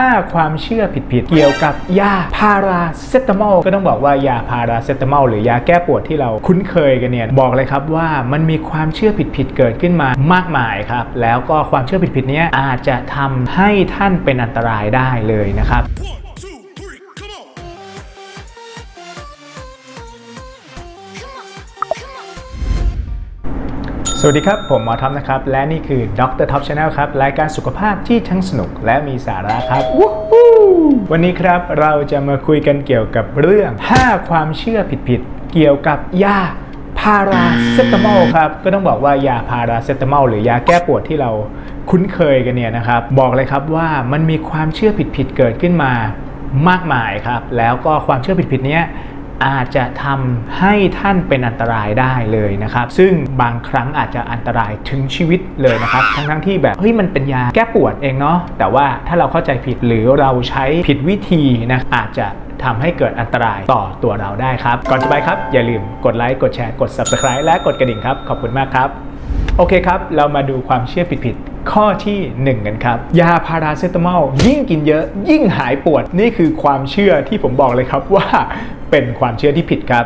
้าความเชื่อผิดๆ เกี่ยวกับยาพาราเซตามอลก็ต้องบอกว่ายาพาราเซตามอลหรือยาแก้ปวดที่เราคุ้นเคยกันเนี่ยบอกเลยครับว่ามันมีความเชื่อผิดๆ เกิดขึ้นมามากมายครับ แล้วก็ความเชื่อผิดๆ เนี้ยอาจจะทำให้ท่านเป็นอันตรายได้เลยนะครับ สวัสดีครับ ผมหมอท็อปนะครับ และนี่คือดรท็อปชาแนลครับ รายการสุขภาพที่ทั้งสนุกและมีสาระครับวู้ฮู้วันนี้ครับเราจะมาคุยกันเกี่ยวกับเรื่อง 5 ความเชื่อผิดๆ เกี่ยวกับยาพาราเซตามอลครับ ก็ต้องบอกว่ายาพาราเซตามอลหรือยาแก้ปวดที่เราคุ้นเคยกันเนี่ยนะครับ บอกเลยครับว่ามันมีความเชื่อผิดๆ เกิดขึ้นมามากมายครับ แล้วก็ความเชื่อผิดๆ เนี้ย อาจจะทำให้ท่านเป็นอันตรายได้เลยนะครับ ซึ่งบางครั้งอาจจะอันตรายถึงชีวิตเลยนะครับ ทั้งทั้งที่แบบเฮ้ยมันเป็นยาแก้ปวดเองเนาะแต่ว่าถ้าเราเข้าใจผิดหรือเราใช้ผิดวิธีนะอาจจะทำให้เกิดอันตรายต่อตัวเราได้ครับ ก่อนจะไปครับ อย่าลืมกดไลค์กดแชร์กด subscribe และกดกระดิ่งครับ ขอบคุณมากครับ โอเคครับ เรามาดูความเชื่อผิดๆ ข้อทีหนึ่1 กันครับ ยาพาราเซตามอลยิ่งกินเยอะ ยิ่งหายปวดนี่คือความเชื่อที่ผมบอกเลยครับว่าเป็นความเชื่อที่ผิดครับ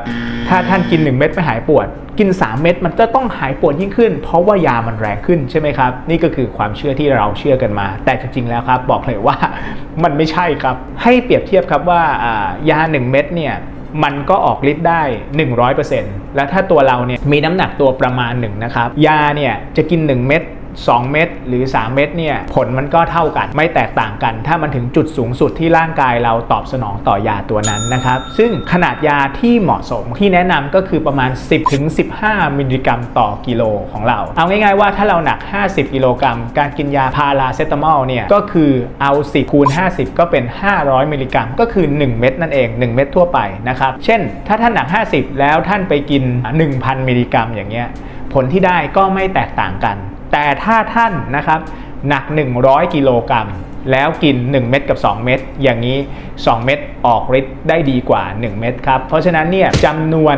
ถ้าท่านกิน 1 เม็ดไม่หายปวด กิน 3 เม็ดมันจะต้องหายปวดยิ่งขึ้น เพราะว่ายามันแรงขึ้นใช่ไหมครับ นี่ก็คือความเชื่อที่เราเชื่อกันมา แต่จริงๆแล้วครับบอกเลยว่ามันไม่ใช่ครับ ให้เปรียบเทียบครับว่าอ่ายา 1 เม็ดเนี่ยมันก็ออกฤทธิ์ได้ 100%แล้วถ้าตัวเราเนี่ยมีน้ำหนักตัวประมาณหนึ่งนะครับ ยาเนี่ยจะกิน 1 เม็ด 2 เม็ดหรือ 3 เม็ดเนี่ยผลมันก็เท่ากันไม่แตกต่างกัน ถ้ามันถึงจุดสูงสุดที่ร่างกายเราตอบสนองต่อยาตัวนั้นนะครับซึ่งขนาดยาที่เหมาะสมที่แนะนำก็คือประมาณ 10-15 มิลลิกรัมต่อกิโลของเรา เอาง่ายๆว่าถ้าเราหนัก 50 กิโลกรัม การกินยาพาราเซตามอลเนี่ยก็คือเอา 10 คูณ 50 ก็เป็น 500 มิลลิกรัม ก็คือ 1 เม็ดนั่นเอง 1 เม็ดทั่วไปนะครับเช่น ถ้าท่านหนัก 50 แล้วท่านไปกิน 1,000 มิลลิกรัมอย่างเงี้ยผลที่ได้ก็ไม่แตกต่างกัน แต่ถ้าท่านนะครับหนัก 100 กิโลกรัมแล้วกิน 1 เม็ดกับ 2 เม็ดอย่างนี้ 2 เม็ดออกฤทธิ์ได้ดีกว่า 1 เม็ดครับ เพราะฉะนั้นเนี่ยจำนวน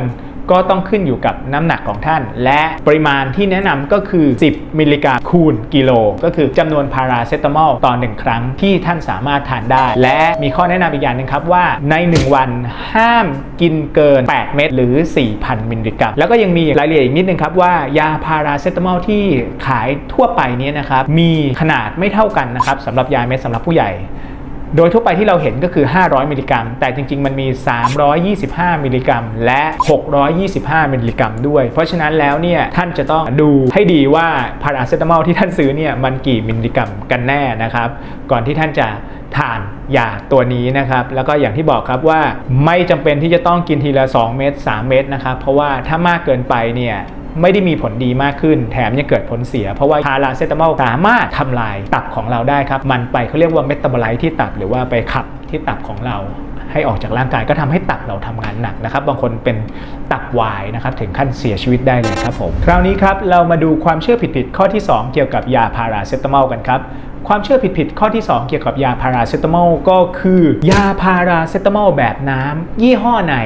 ก็ต้องขึ้นอยู่กับน้ำหนักของท่าน และปริมาณที่แนะนำก็คือ 10 มิลลิกรัมคูณกิโล ก็คือจำนวนพาราเซตามอลต่อ 1 ครั้งที่ท่านสามารถทานได้ และมีข้อแนะนำอีกอย่างหนึ่งครับว่าใน 1 วันห้ามกินเกิน 8 เม็ดหรือ 4,000 มิลลิกรัมแล้วก็ยังมีรายละเอียดอีกนิดนึงครับว่ายาพาราเซตามอลที่ขายทั่วไปนี้นะครับมีขนาดไม่เท่ากันนะครับสำหรับยาเม็ดสำหรับผู้ใหญ่ โดยทั่วไปที่เราเห็นก็คือ 500 มิลลิกรัม แต่จริง ๆ มันมี 325 มิลลิกรัม และ 625 มิลลิกรัมด้วย เพราะฉะนั้นแล้วเนี่ยท่านจะต้องดูให้ดีว่าพาราเซตามอลที่ท่านซื้อเนี่ยมันกี่มิลลิกรัมกันแน่นะครับ ก่อนที่ท่านจะทานยาตัวนี้นะครับ แล้วก็อย่างที่บอกครับว่าไม่จำเป็นที่จะต้องกินทีละ 2 เม็ด3 เม็ดนะครับ เพราะว่าถ้ามากเกินไปเนี่ย ไม่ได้มีผลดีมากขึ้น แถมยังเกิดผลเสีย เพราะว่าพาราเซตามอลสามารถทำลายตับของเราได้ครับ มันไปเขาเรียกว่าเมตาบอไลท์ที่ตับหรือว่าไปขับที่ตับของเราให้ออกจากร่างกายก็ทำให้ตับเราทำงานหนักนะครับ บางคนเป็นตับวายนะครับถึงขั้นเสียชีวิตได้เลยครับผม คราวนี้ครับเรามาดูความเชื่อผิดๆข้อที่ 2 เกี่ยวกับยาพาราเซตามอลกันครับ ความเชื่อผิดๆข้อที่ 2 เกี่ยวกับยาพาราเซตามอลก็คือ ยาพาราเซตามอลแบบน้ำยี่ห้อไหน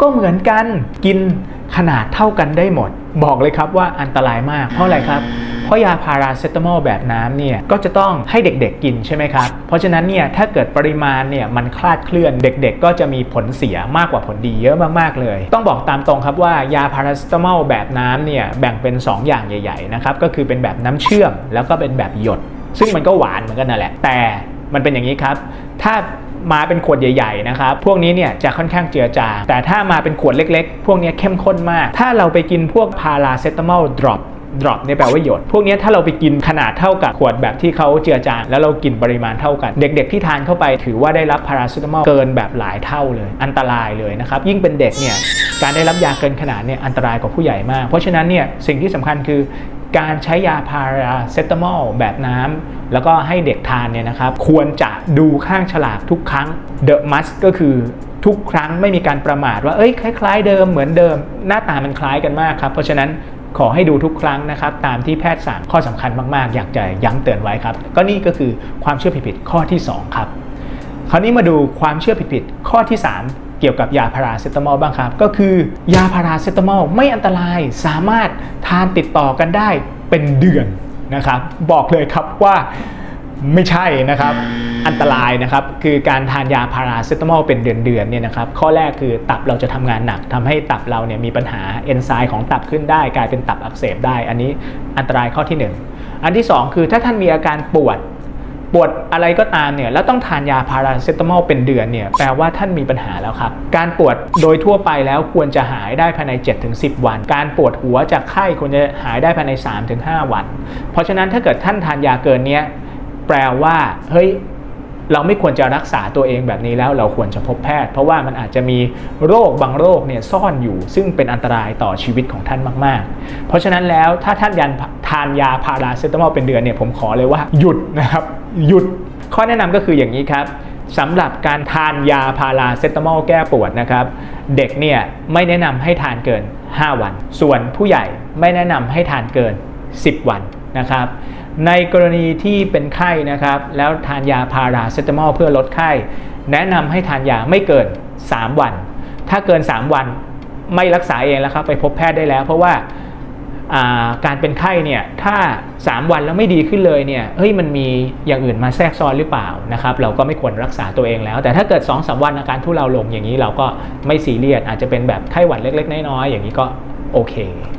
ก็เหมือนกันกินขนาดเท่ากันได้หมด บอกเลยครับว่าอันตรายมาก เพราะอะไรครับ เพราะยาพาราเซตามอลแบบน้ำเนี่ย ก็จะต้องให้เด็กๆกินใช่ไหมครับ เพราะฉะนั้นเนี่ยถ้าเกิดปริมาณเนี่ยมันคลาดเคลื่อนเด็กๆ ก็จะมีผลเสียมากกว่าผลดีเยอะมากๆเลย ต้องบอกตามตรงครับว่ายาพาราเซตามอลแบบน้ำเนี่ยแบ่งเป็น 2 อย่างใหญ่ๆนะครับก็คือเป็นแบบน้ำเชื่อมแล้วก็เป็นแบบหยด ซึ่งมันก็หวานเหมือนกันนั่นแหละแต่มันเป็นอย่างนี้ครับ ถ้า มาเป็นขวดใหญ่ๆนะครับ พวกนี้เนี่ยจะค่อนข้างเจือจาง แต่ถ้ามาเป็นขวดเล็กๆ พวกนี้เข้มข้นมาก ถ้าเราไปกินพวกพาราเซตามอลดรอปดรอปเนี่ยแปลว่าหยด พวกนี้ถ้าเราไปกินขนาดเท่ากับขวดแบบที่เขาเจือจาง แล้วเรากินปริมาณเท่ากัน เด็กๆที่ทานเข้าไปถือว่าได้รับพาราเซตามอลเกินแบบหลายเท่าเลย อันตรายเลยนะครับ ยิ่งเป็นเด็กเนี่ยการได้รับยาเกินขนาดเนี่ยอันตรายกว่าผู้ใหญ่มาก เพราะฉะนั้นเนี่ยสิ่งที่สำคัญคือ การใช้ยาพาราเซตามอลแบบน้ำแล้วก็ให้เด็กทานเนี่ยนะครับ ควรจะดูข้างฉลากทุกครั้ง The must ก็คือทุกครั้งไม่มีการประมาทว่าเอ้ยคล้ายๆเดิมเหมือนเดิม หน้าตามันคล้ายกันมากครับ เพราะฉะนั้นขอให้ดูทุกครั้งนะครับ ตามที่แพทย์สั่งข้อสำคัญมากๆ อยากจะย้ำเตือนไว้ครับ ก็นี่ก็คือความเชื่อผิดๆข้อที่ 2 ครับ คราวนี้มาดูความเชื่อผิดๆข้อที่ 3 เกี่ยวกับยาพาราเซตามอลบ้างครับ ก็คือยาพาราเซตามอลไม่อันตรายสามารถทานติดต่อกันได้เป็นเดือนนะครับบอกเลยครับว่าไม่ใช่นะครับอันตรายนะครับคือการทานยาพาราเซตามอลเป็นเดือนๆเนี่ยนะครับข้อแรกคือตับเราจะทำงานหนักทำให้ตับเราเนี่ยมีปัญหาเอนไซม์ของตับขึ้นได้ กลายเป็นตับอักเสบได้ อันนี้อันตรายข้อที่หนึ่งอันที่สองคือถ้าท่านมีอาการปวด ปวดอะไรก็ตามเนี่ยแล้วต้องทานยาพาราเซตามอลเป็นเดือนเนี่ยแปลว่าท่านมีปัญหาแล้วครับ การปวดโดยทั่วไปแล้วควรจะหายได้ภายใน 7-10 วัน การปวดหัวจากไข้ควรจะหายได้ภายใน 3-5 วัน เพราะฉะนั้นถ้าเกิดท่านทานยาเกินเนี้ยแปลว่าเฮ้ย เราไม่ควรจะรักษาตัวเองแบบนี้แล้วเราควรจะพบแพทย์ เพราะว่ามันอาจจะมีโรคบางโรคเนี่ยซ่อนอยู่ ซึ่งเป็นอันตรายต่อชีวิตของท่านมาก ๆ เพราะฉะนั้นแล้วถ้าท่านยันทานยาพาราเซตามอลเป็นเดือนเนี่ยผมขอเลยว่าหยุดนะครับหยุดข้อแนะนำก็คืออย่างนี้ครับสำหรับการทานยาพาราเซตามอลแก้ปวดนะครับ เด็กเนี่ยไม่แนะนำให้ทานเกิน 5 วัน ส่วนผู้ใหญ่ไม่แนะนำให้ทานเกิน 10 วันนะครับ ในกรณีที่เป็นไข้นะครับ แล้วทานยาพาราเซตามอลเพื่อลดไข้ แนะนำให้ทานยาไม่เกิน 3 วัน ถ้าเกิน 3 วันไม่รักษาเองแล้วครับไปพบแพทย์ได้แล้ว เพราะว่าอ่าการเป็นไข้เนี่ยถ้า 3 วันแล้วไม่ดีขึ้นเลยเนี่ยเฮ้ยมันมีอย่างอื่นมาแทรกซ้อนหรือเปล่านะครับเราก็ไม่ควรรักษาตัวเองแล้ว แต่ถ้าเกิด2อสวันอาการทุเลาลงอย่างนี้เราก็ไม่ซีเรียสอาจจะเป็นแบบไข้หวัดเล็ก ๆ น้อยๆอย่างนี้ก็ โอเค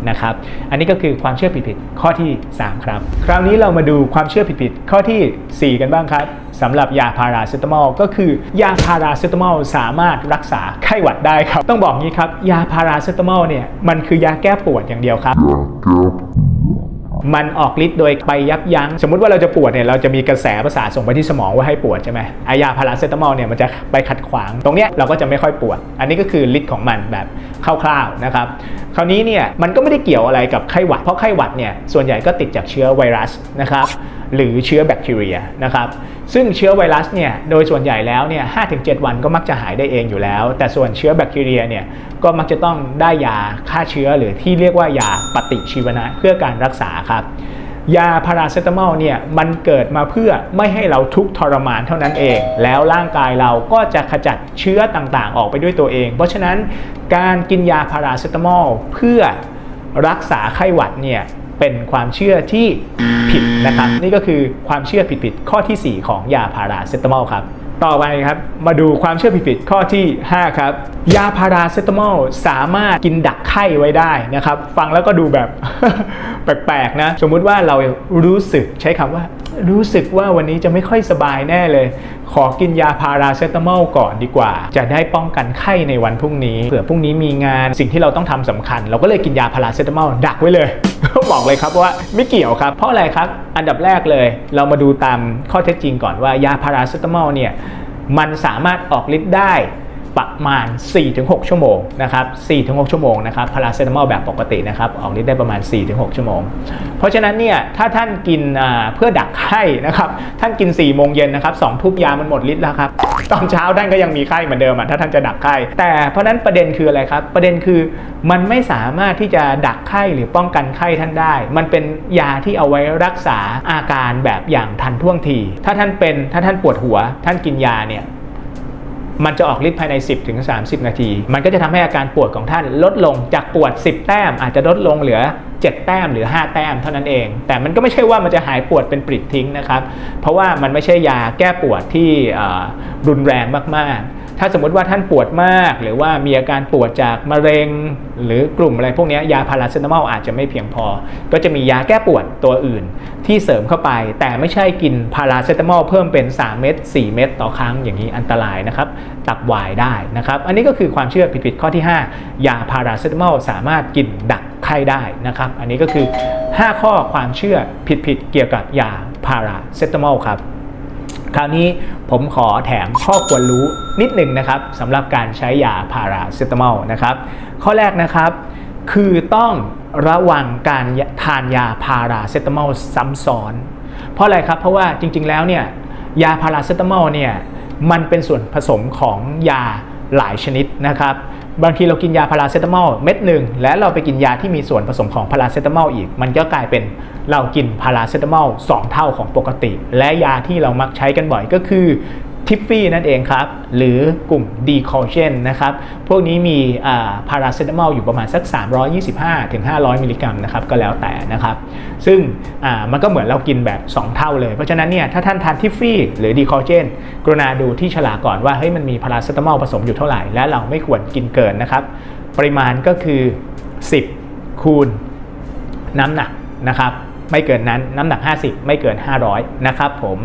นะครับ อันนี้ก็คือความเชื่อผิดๆข้อที่ 3 ครับ คราวนี้เรามาดูความเชื่อผิดๆข้อทีสี่ 4 กันบ้างครับสำหรับยาพาราเซตามอลก็คือยาพาราเซตามอลสามารถรักษาไข้หวัดได้ครับ ต้องบอกงี้ครับ ยาพาราเซตามอลเนี่ยมันคือยาแก้ปวดอย่างเดียวครับ มันออกฤทธิ์โดยไปยับยั้ง สมมุติว่าเราจะปวดเนี่ยเราจะมีกระแสประสาทส่งไปที่สมองว่าให้ปวดใช่ไหมไอยาพาราเซตามอลเนี่ยมันจะไปขัดขวาง ตรงเนี้ยเราก็จะไม่ค่อยปวด อันนี้ก็คือฤทธิ์ของมันแบบคร่าวๆนะครับ คราวนี้เนี่ยมันก็ไม่ได้เกี่ยวอะไรกับไข้หวัด เพราะไข้หวัดเนี่ยส่วนใหญ่ก็ติดจากเชื้อไวรัสนะครับ หรือเชื้อแบคทีเรียนะครับซึ่งเชื้อไวรัสเนี่ยโดยส่วนใหญ่แล้วเนี่ย5-7วันก็มักจะหายได้เองอยู่แล้ว แต่ส่วนเชื้อแบคทีเรียเนี่ยก็มักจะต้องได้ยาฆ่าเชื้อหรือที่เรียกว่ายาปฏิชีวนะเพื่อการรักษาครับยาพาราเซตามอลเนี่ยมันเกิดมาเพื่อไม่ให้เราทุกข์ทรมานเท่านั้นเอง แล้วร่างกายเราก็จะขจัดเชื้อต่างๆ ออกไปด้วยตัวเอง เพราะฉะนั้นการกินยาพาราเซตามอลเพื่อรักษาไข้หวัดเนี่ย เป็นความเชื่อที่ผิดนะครับ นี่ก็คือความเชื่อผิดๆข้อทีสี่4 ของยาพาราเซตามอลครับ ต่อไปครับ มาดูความเชื่อผิดๆข้อที่ 5 ครับ ยาพาราเซตามอลสามารถกินดักไข้ไว้ได้นะครับ ฟังแล้วก็ดูแบบ แปลกๆนะ สมมุติว่าเรารู้สึกใช้คำว่า รู้สึกว่าวันนี้จะไม่ค่อยสบายแน่เลย ขอกินยาพาราเซตามอลก่อนดีกว่า จะได้ป้องกันไข้ในวันพรุ่งนี้เผื่อพรุ่งนี้มีงานสิ่งที่เราต้องทำสำคัญ เราก็เลยกินยาพาราเซตามอลดักไว้เลยบอกเลยครับว่าไม่เกี่ยวครับ เพราะอะไรครับ อันดับแรกเลย เรามาดูตามข้อเท็จจริงก่อนว่ายาพาราเซตามอลเนี่ย มันสามารถออกฤทธิ์ได้ประมาณ 4-6 ชั่วโมงนะครับ 4-6 ชั่วโมงนะครับ พาราเซตามอลแบบปกตินะครับ ออกฤทธิ์ได้ประมาณ 4-6 ชั่วโมง เพราะฉะนั้นเนี่ย ถ้าท่านกินเพื่อดักไข้นะครับ ท่านกิน 4 โมงเย็นนะครับ 2 ทุ่มยามันหมดฤทธิ์แล้วครับ ตอนเช้าท่านก็ยังมีไข้เหมือนเดิมอะถ้าท่านจะดักไข้ แต่เพราะนั้นประเด็นคืออะไรครับ ประเด็นคือมันไม่สามารถที่จะดักไข้หรือป้องกันไข้ท่านได้ มันเป็นยาที่เอาไว้รักษาอาการแบบอย่างทันท่วงที ถ้าท่านเป็นถ้าท่านปวดหัว ท่านกินยาเนี่ย มันจะออกฤทธิ์ภายใน 10ถึง30 นาที มันก็จะทำให้อาการปวดของท่านลดลงจากปวด 10 แต้ม อาจจะลดลงเหลือ 7 แต้มหรือ 5 แต้มเท่านั้นเอง แต่มันก็ไม่ใช่ว่ามันจะหายปวดเป็นปริดทิ้งนะครับ เพราะว่ามันไม่ใช่ยาแก้ปวดที่รุนแรงมากๆ ถ้าสมมติว่าท่านปวดมาก หรือว่ามีอาการปวดจากมะเร็ง หรือกลุ่มอะไรพวกนี้ยยาพาราเซตามอลอาจจะไม่เพียงพอ ก็จะมียาแก้ปวดตัวอื่นที่เสริมเข้าไป แต่ไม่ใช่กินพาราเซตามอลเพิ่มเป็น 3 เม็ด4 เม็ดต่อครั้งอย่างนี้อันตรายนะครับ ตับวายได้นะครับ อันนี้ก็คือความเชื่อผิดๆข้อที่ 5 ยาพาราเซตามอลสามารถกินดักไข้ได้นะครับ อันนี้ก็คือ 5 ข้อความเชื่อผิดๆเกี่ยวกับยาพาราเซตามอลครับ คราวนี้ผมขอแถมข้อควรรู้นิดหนึ่งนะครับสำหรับการใช้ยาพาราเซตามอลนะครับ ข้อแรกนะครับคือต้องระวังการทานยาพาราเซตามอลซ้ำซ้อน เพราะอะไรครับเพราะว่าจริง ๆ แล้วเนี่ยยาพาราเซตามอลเนี่ยมันเป็นส่วนผสมของยาหลายชนิดนะครับ บางทีเรากินยาพาราเซตามอลเม็ดหนึ่งและเราไปกินยาที่มีส่วนผสมของพาราเซตามอลอีก มันก็กลายเป็นเรากินพาราเซตามอล2เท่าของปกติ และยาที่เรามักใช้กันบ่อยก็คือ ทิฟฟี่นั่นเองครับ หรือกลุ่มดีคอเชนนะครับ พวกนี้มีพาราเซตามอลอยู่ประมาณสัก 325ถึง500 มิลลิกรัมนะครับ ก็แล้วแต่นะครับ ซึ่งมันก็เหมือนเรากินแบบ 2 เท่าเลย เพราะฉะนั้นเนี่ยถ้าท่านทานทิฟฟี่หรือดีคอเชนกรุณาดูที่ฉลากก่อนว่าเฮ้ยมันมีพาราเซตามอลผสมอยู่เท่าไหร่ และเราไม่ควรกินเกินนะครับ ปริมาณก็คือ 10 คูณน้ำหนักนะครับ ไม่เกินนั้นน้ำหนัก 50 ไม่เกิน 500 นะครับผม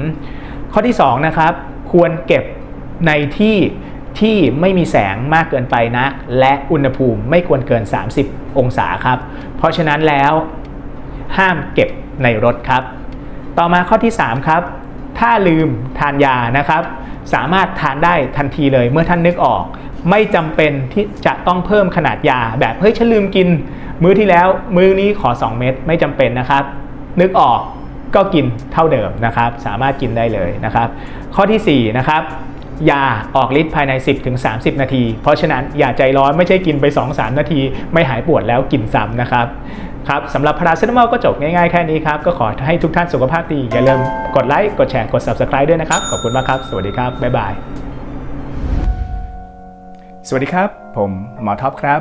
ข้อที่2นะครับ ควรเก็บในที่ที่ไม่มีแสงมากเกินไปนัก และอุณหภูมิไม่ควรเกิน 30 องศาครับ เพราะฉะนั้นแล้วห้ามเก็บในรถครับ ต่อมาข้อที่ 3 ครับ ถ้าลืมทานยานะครับ สามารถทานได้ทันทีเลยเมื่อท่านนึกออก ไม่จำเป็นที่จะต้องเพิ่มขนาดยา แบบเฮ้ยฉันลืมกิน มื้อที่แล้วมื้อนี้ขอ 2 เม็ดไม่จำเป็นนะครับ นึกออก ก็กินเท่าเดิมนะครับ สามารถกินได้เลยนะครับ ข้อทีสี่4นะครับยาออกฤทธิ์ภายใน 10-30 นาที เพราะฉะนั้นอย่าใจร้อนไม่ใช่กินไป 2-3 นาที ไม่หายปวดแล้วกินซ้ำนะครับครับสำหรับพาราเซตามอลก็จบง่ายๆแค่นี้ครับ ก็ขอให้ทุกท่านสุขภาพดี อย่าลืมกดไลค์ กดแชร์ กด Subscribe ด้วยนะครับ ขอบคุณมากครับ สวัสดีครับ บ๊ายบาย สวัสดีครับ ผมหมอท็อปครับ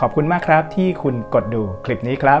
ขอบคุณมากครับที่คุณกดดูคลิปนี้ครับ